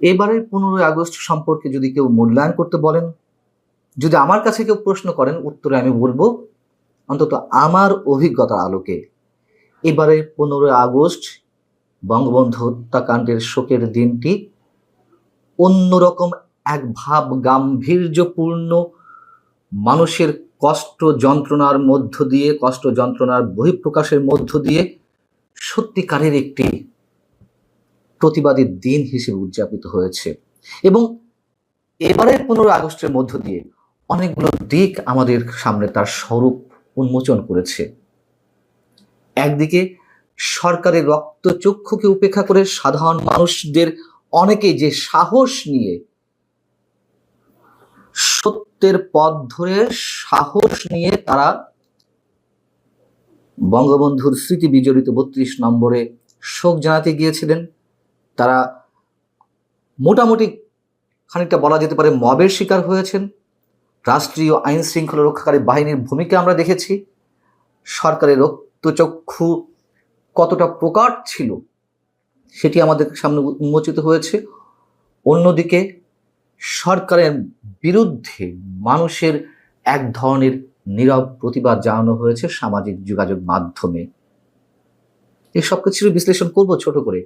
এবারের পনেরোই আগস্ট সম্পর্কে যদি কেউ মূল্যায়ন করতে বলেন, যদি আমার কাছে কেউ প্রশ্ন করেন, উত্তরে আমি বলব, অন্তত আমার অভিজ্ঞতার আলোকে এবারে পনেরোই আগস্ট বঙ্গবন্ধু হত্যাকাণ্ডের শোকের দিনটি অন্যরকম এক ভাব গাম্ভীর্যপূর্ণ মানুষের কষ্ট যন্ত্রণার মধ্য দিয়ে, কষ্ট যন্ত্রণার বহিঃপ্রকাশের মধ্য দিয়ে সত্যিকারের একটি প্রতিবাদী দিন হিসেবে উদযাপিত হয়েছে। এবং এবারের পনেরো আগস্টের মধ্য দিয়ে অনেকগুলো দিক আমাদের সামনে তার স্বরূপ উন্মোচন করেছে। একদিকে সরকারের রক্তচক্ষুকে উপেক্ষা করে সাধারণ মানুষদের অনেকেই যে সাহস নিয়ে সত্যের পথ ধরে সাহস নিয়ে তারা বঙ্গবন্ধুর স্মৃতি বিজড়িত বত্রিশ নম্বরে শোক জানাতে গিয়েছিলেন। তারা মোটামুটি খানিকটা বলা যেতে পারে মবের শিকার হয়েছেন। রাষ্ট্রীয় আইন শৃঙ্খলা রক্ষাকারী বাহিনীর ভূমিকা আমরা দেখেছি। সরকারের রক্তচক্ষু কতটা প্রকাট ছিল সেটি আমাদের সামনে উন্মোচিত হয়েছে। অন্যদিকে সরকারের বিরুদ্ধে মানুষের এক ধরনের নীরব প্রতিবাদ জানানো হয়েছে সামাজিক যোগাযোগ মাধ্যমে। এই সব কিছুর বিশ্লেষণ করব ছোট করে।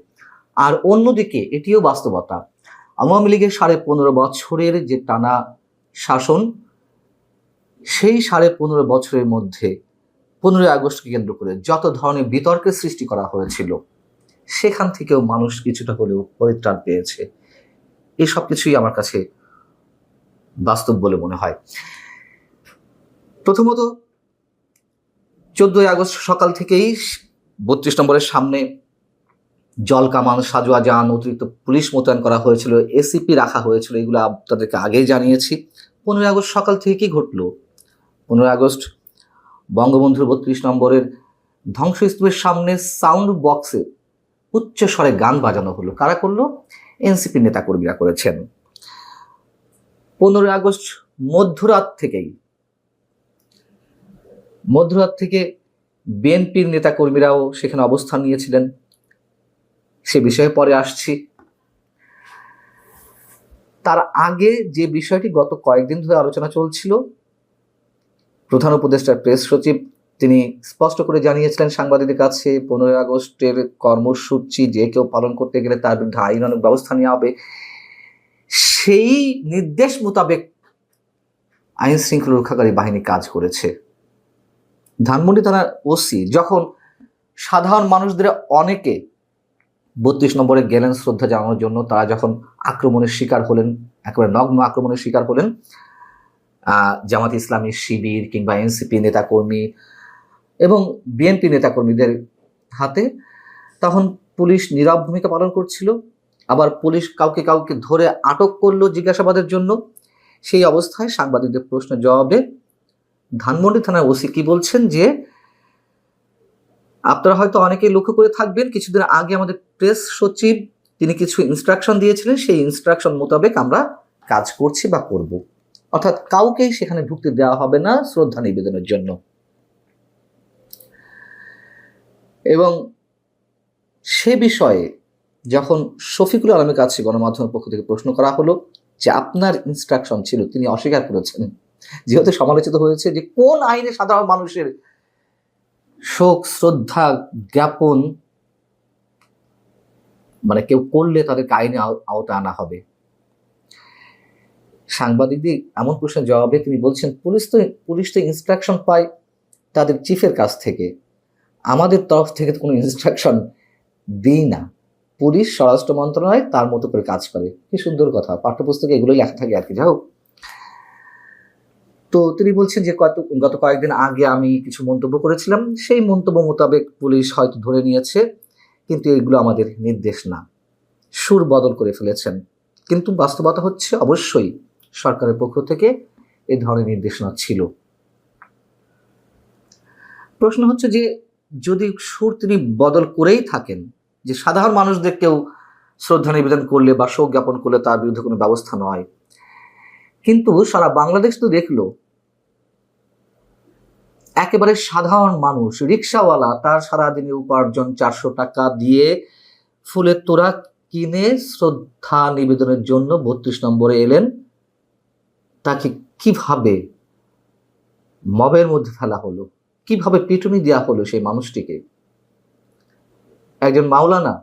আর অন্যদিকে এটিও বাস্তবতা। আওয়ামী লীগের সাড়ে পনেরো বছরের যে টানা শাসন, সেই সাড়ে পনেরো বছরের মধ্যে পনেরোই আগস্টকে কেন্দ্র করে যত ধরনের বিতর্কের সৃষ্টি করা হয়েছিল, সেখান থেকেও মানুষ কিছুটা হলেও পরিত্রাণ পেয়েছে। এই সব কিছুই আমার কাছে বাস্তব বলে মনে হয়। প্রথমত, চোদ্দই আগস্ট সকাল থেকেই বত্রিশ নম্বরের সামনে জল কামান, সাজোয়া যান, অতিরিক্ত পুলিশ মোতায়েন করা হয়েছিল এসিপি রাখা হয়েছিল, এগুলো তাদেরকে আগেই জানিয়েছি। পনেরোই আগস্ট সকাল থেকে কি ঘটলো? পনেরোই আগস্ট, বঙ্গবন্ধুর বত্রিশ নম্বরের ধ্বংসস্তূপের সামনে সাউন্ড বক্সে উচ্চ স্বরে গান বাজানো হলো। কারা করল? এনসিপি নেতাকর্মীরা করেছেন। পনেরোই আগস্ট, মধ্যরাত থেকেই, মধ্যরাত থেকে বিএনপির নেতাকর্মীরাও সেখানে অবস্থান নিয়েছিলেন। সে বিষয়ে পরে আসছি। তার আগে যে বিষয়টি গত কয়েকদিন ধরে আলোচনা চলছিল, প্রধান উপদেষ্টার প্রেস সচিব, তিনি স্পষ্ট করে জানিয়েছিলেন সাংবাদিকদের কাছে, পনেরোই আগস্টের কর্মসূচি যে কেউ পালন করতে গেলে তার বিরুদ্ধে আইনানুক ব্যবস্থা নেওয়া হবে। সেই নির্দেশ মোতাবেক আইন শৃঙ্খলা রক্ষাকারী বাহিনী কাজ করেছে। ধানমন্ডি থানার ওসি, যখন সাধারণ মানুষদের অনেকে বত্রিশ নম্বরে গেলেন শ্রদ্ধা জানানোর জন্য। তারা যখন আক্রমণের শিকার হলেন, একেবারে নগ্ন আক্রমণের শিকার হলেন জামাত ইসলামী শিবির কিংবা এনসিপি নেতাকর্মী এবং বিএনপি নেতাকর্মীদের হাতে তখন পুলিশ নীরব ভূমিকা পালন করছিল। আবার পুলিশ কাউকে কাউকে ধরে আটক করল জিজ্ঞাসাবাদের জন্য। সেই অবস্থায় সাংবাদিকদের প্রশ্নের জবাবে ধানমন্ডি থানার ওসি কি বলছেন যে আপনারা হয়তো অনেকেই লক্ষ্য করে থাকবেন, কিছুদিন আগে আমাদের প্রেস সচিব তিনি কিছু ইনস্ট্রাকশন দিয়েছিলেন, সেই ইনস্ট্রাকশন মোতাবেক আমরা কাজ করছি বা করব। অর্থাৎ কাউকেই সেখানে ঢুকতে দেওয়া হবে না শ্রদ্ধা নিবেদনের জন্য। এবং সে বিষয়ে যখন শফিকুল আলমের কাছে গণমাধ্যমের পক্ষ থেকে প্রশ্ন করা হলো যে আপনার ইনস্ট্রাকশন ছিল, তিনি অস্বীকার করেছেন। যেহেতু সমালোচিত হয়েছে যে কোন আইনে সাধারণ মানুষের শোক, শ্রদ্ধা জ্ঞাপন মানে কেউ করলে তাদেরকে আইনে আওতা আনা হবে। সাংবাদিকদের এমন প্রশ্নের জবাবে তিনি বলছেন, পুলিশ তো পুলিশ তো ইনস্ট্রাকশন পায় তাদের চিফের কাছ থেকে। আমাদের তরফ থেকে কোনো ইনস্ট্রাকশন দিই না। পুলিশ, স্বরাষ্ট্র মন্ত্রণালয় তার মতো করে কাজ করে। কি সুন্দর কথা। পাঠ্যপুস্তকে এগুলোই লেখা থাকে আর কি। যাই হোক তো তিনি বলছেন যে কত, গত কয়েকদিন আগে আমি কিছু মন্তব্য করেছিলাম। সেই মন্তব্য মোতাবেক পুলিশ হয়তো ধরে নিয়েছে, কিন্তু এগুলো আমাদের নির্দেশ না। সুর বদল করে ফেলেছেন। কিন্তু বাস্তবতা হচ্ছে অবশ্যই সরকারের পক্ষ থেকে এ ধরনের নির্দেশনা ছিল। প্রশ্ন হচ্ছে যে, যদি সুর তিনি বদল করেই থাকেন, যে সাধারণ মানুষদের কেউ শ্রদ্ধা নিবেদন করলে বা শোক জ্ঞাপন করলে তার বিরুদ্ধে কোনো ব্যবস্থা নয়। কিন্তু সারা বাংলাদেশ তো দেখল একেবারে সাধারণ মানুষ, রিক্সাওয়ালা, তার সারাদিনের উপার্জন চারশো টাকা দিয়ে ফুলের তোড়া কিনে শ্রদ্ধা নিবেদনের জন্য বত্রিশ নম্বরে এলেন। তাকে কীভাবে মবের মধ্যে ফেলা হলো? কীভাবে পিটুনি দেওয়া হলো সেই মানুষটিকে? একজন মাওলানা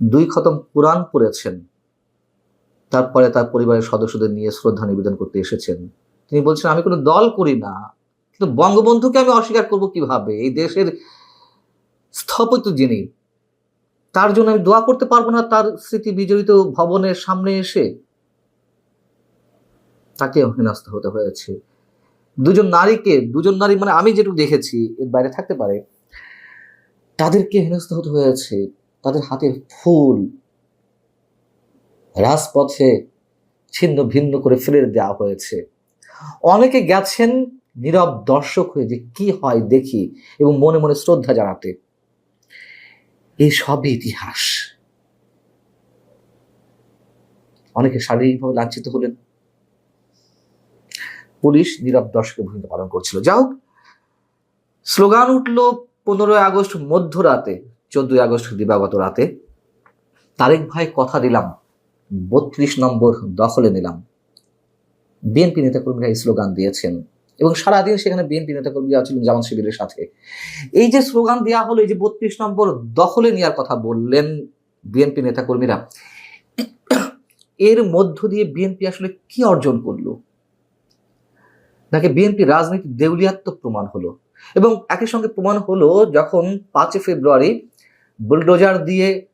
দুই খতম কোরআন পড়েছেন, তারপরে তার পরিবারের সদস্যদের নিয়ে শ্রদ্ধা নিবেদন করতে এসেছেন। তিনি বলছেন, আমি কোনো দল করি না, কিন্তু বঙ্গবন্ধুকে আমি অস্বীকার করব কীভাবে? এই দেশের স্থপতি যিনি, তার জন্য আমি দোয়া করতে পারব না তার স্মৃতি বিজড়িত ভবনের সামনে এসে? তাকে হেনস্থ হতে হয়েছে। দুজন নারীকে, দুজন নারী মানে আমি যেটুকু দেখেছি, এর বাইরে থাকতে পারে, তাদেরকে হেনস্থ হতে হয়েছে। তাদের হাতের ফুল, রাজপথে ছিন্ন ভিন্ন করে ফেলে দেওয়া হয়েছে। অনেকে গেছেন নীরব দর্শক হয়ে যে কি হয় দেখি এবং মনে মনে শ্রদ্ধা জানাতে। এই ইতিহাস। অনেকে শারীরিকভাবে লাঞ্ছিত হলেন। পুলিশ নীরব দর্শকের ভূমিকা পালন করছিল। হোক, স্লোগান উঠল পনেরোই আগস্ট মধ্যরাতে, চোদ্দই আগস্ট দিবাগত রাতে। তারেক ভাই কথা দিলাম, বত্রিশ নম্বর দখলে নিলাম। বিএনপি নেতাকর্মীরা এই স্লোগান দিয়েছেন। এবং সারাদিন সেখানে বিএনপি নেতাকর্মীরা ছিলেন জামাত শিবিরের সাথে। এই যে স্লোগান দেওয়া হলো, এই যে বত্রিশ নম্বর দখলে নেওয়ার কথা বললেন বিএনপি নেতাকর্মীরা, এর মধ্য দিয়ে বিএনপি আসলে কি অর্জন করল? নাকি বিএনপি রাজনীতি দেউলিয়াত্মক প্রমাণ হলো? এবং একই সঙ্গে প্রমাণ হলো, যখন পাঁচই ফেব্রুয়ারি বুলডোজার দিয়ে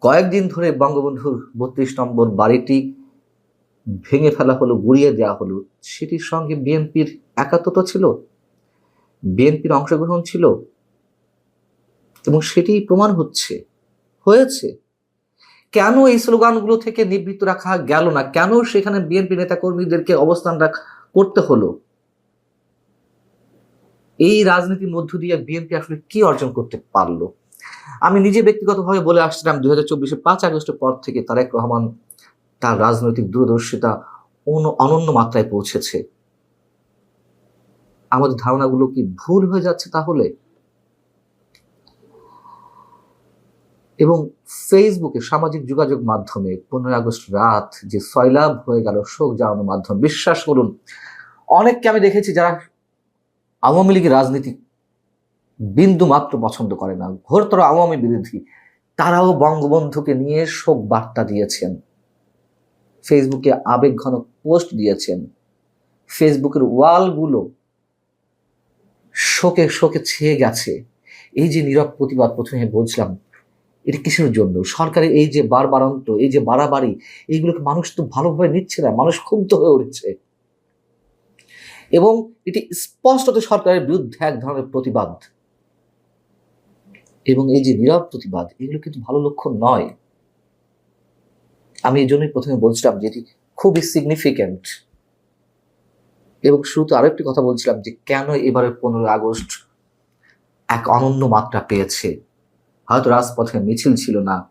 কয়েকদিন ধরে বঙ্গবন্ধুর বত্রিশ নম্বর বাড়িটি ভেঙে ফেলা হলো, গুড়িয়ে দেওয়া হলো, সেটির সঙ্গে বিএনপির একাত্মতা ছিল, বিএনপির অংশগ্রহণ ছিল, এবং সেটি প্রমাণ হচ্ছে, হয়েছে। কেন এই স্লোগানগুলো থেকে নিবৃত্ত রাখা গেল না? কেন সেখানে বিএনপি নেতাকর্মীদেরকে অবস্থান করতে হলো? এই রাজনীতির মধ্য দিয়ে বিএনপি আসলে কি অর্জন করতে পারল? আমি নিজে ব্যক্তিগতভাবে বলে আসছিলাম, দুই হাজার চব্বিশে পাঁচ আগস্টের পর থেকে তারেক রহমান তার রাজনৈতিক দূরদর্শিতা অনন্য মাত্রায় পৌঁছেছে। আমাদের ধারণাগুলো কি ভুল হয়ে যাচ্ছে তাহলে? এবং ফেসবুকে সামাজিক যোগাযোগ মাধ্যমে পনেরোই আগস্ট রাত যে সয়লাভ হয়ে গেল শোক জানানোর মাধ্যম, বিশ্বাস করুন, অনেককে আমি দেখেছি যারা আওয়ামী লীগের রাজনীতি বিন্দু মাত্র পছন্দ করে না। ঘোরতর আওয়ামী বিরোধী, তারাও বঙ্গবন্ধুকে নিয়ে শোক বার্তা দিয়েছেন। ফেসবুকে আবেগ ঘন পোস্ট দিয়েছেন। ফেসবুকের ওয়ালগুলো শোকে শোকে ছেয়ে গেছে। এই যে নীরব প্রতিবাদ প্রথমে বলছিলাম, এটা কিসের জন্য? সরকারের এই যে বারবারন্ত, এই যে বাড়াবাড়ি, এইগুলোকে মানুষ তো ভালোভাবে নিচ্ছে না, মানুষ ক্ষুব্ধ হয়ে উঠছে। এবং এটি স্পষ্টত সরকারের বিরুদ্ধে এক ধরনের প্রতিবাদ। এবং এই যে নীরব প্রতিবাদ, এগুলো কিন্তু ভালো লক্ষণ নয়। আমি এই জন্যই প্রথমে বলছিলাম যে এটি খুবই সিগনিফিক্যান্ট এবং শুরুতে আরেকটি কথা বলছিলাম যে কেন এবারে পনেরোই আগস্ট এক অনন্য মাত্রা পেয়েছে। হয়তো রাজপথে মিছিল ছিল না,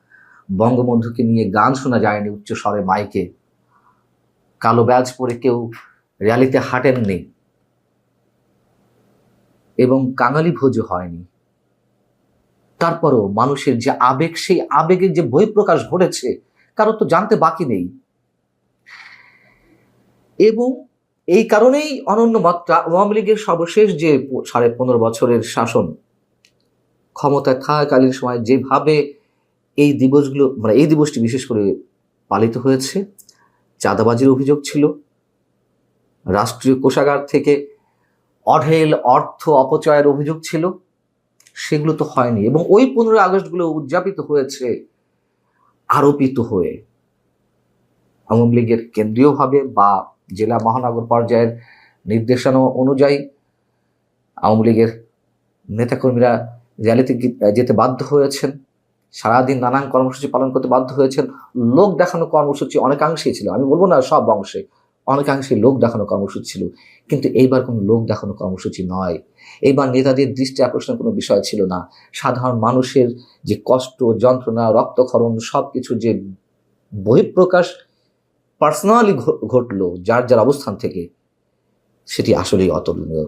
বঙ্গবন্ধুকে নিয়ে গান শোনা যায়নি উচ্চ স্বরে মাইকে। কালো ব্যাজ পরে কেউ র্যালিতে হাঁটেননি। এবং কাঙালি ভোজও হয়নি। তারপরও মানুষের যে আবেগ, সেই আবেগের যে বহিঃপ্রকাশ ঘটেছে কারও তো জানতে বাকি নেই। এবং এই কারণেই অনন্য মাত্রা আওয়ামী লীগের সর্বশেষ যে সাড়ে পনেরো বছরের শাসন, ক্ষমতায় থাকাকালীন সময় যেভাবে এই দিবসগুলো মানে এই দিবসটি বিশেষ করে পালিত হয়েছে, চাঁদাবাজির অভিযোগ ছিল, রাষ্ট্রীয় কোষাগার থেকে অঢেল অর্থ অপচয়ের অভিযোগ ছিল, সেগুলো তো হয়নি। এবং ওই পনেরোই আগস্টগুলো উদযাপিত হয়েছে আরোপিত হয়ে আওয়ামী লীগের কেন্দ্রীয়ভাবে বা জেলা মহানগর পর্যায়ের নির্দেশনা অনুযায়ী আওয়ামী লীগের নেতাকর্মীরা র্যালিতে যেতে বাধ্য হয়েছেন। সারাদিন নানান কর্মসূচি পালন করতে বাধ্য হয়েছেন। লোক দেখানো কর্মসূচি অনেকাংশেই ছিল। আমি বলব না সব অংশে। অনেকাংশে লোক দেখানো কর্মসূচি ছিল, কিন্তু এইবার কোনো লোক দেখানো কর্মসূচি নয়। এইবার নেতাদের দৃষ্টি আকর্ষণ কোনো বিষয় ছিল না। সাধারণ মানুষের যে কষ্ট, যন্ত্রণা, রক্তক্ষরণ সব কিছু যে বহিঃপ্রকাশ পার্সোনালি ঘটলো, যার যার অবস্থান থেকে, সেটি আসলেই অতুলনীয়।